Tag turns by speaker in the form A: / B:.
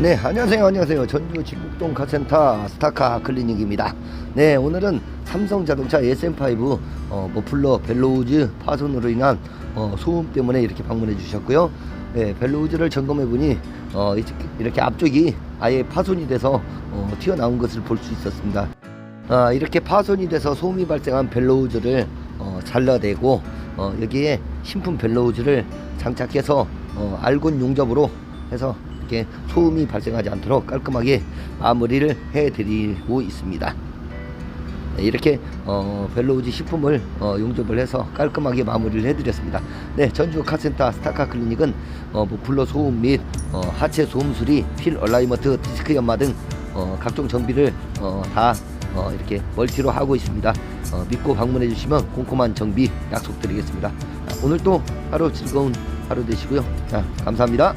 A: 네, 안녕하세요. 안녕하세요. 전주 진북동 카센터 스타카 클리닉입니다. 네, 오늘은 삼성자동차 SM5 어, 머플러 벨로우즈 파손으로 인한 어, 소음 때문에 이렇게 방문해 주셨고요. 네, 벨로우즈를 점검해 보니 어, 이- 이렇게 앞쪽이 아예 파손이 돼서 어, 튀어나온 것을 볼 수 있었습니다. 아, 이렇게 파손이 돼서 소음이 발생한 벨로우즈를 어, 잘라내고 어, 여기에 신품 벨로우즈를 장착해서 어, 알곤 용접으로 해서 이렇게 소음이 발생하지 않도록 깔끔하게 마무리를 해드리고 있습니다. 네, 이렇게 어, 벨로우즈 식품을 어, 용접을 해서 깔끔하게 마무리를 해드렸습니다. 네, 전주 카센터 스타카 클리닉은 어, 무플러 소음 및 어, 하체 소음 수리, 휠 얼라이먼트, 디스크 연마 등 어, 각종 정비를 어, 다 어, 이렇게 멀티로 하고 있습니다. 어, 믿고 방문해 주시면 꼼꼼한 정비 약속드리겠습니다. 자, 오늘 또 하루 즐거운 하루 되시고요. 자, 감사합니다.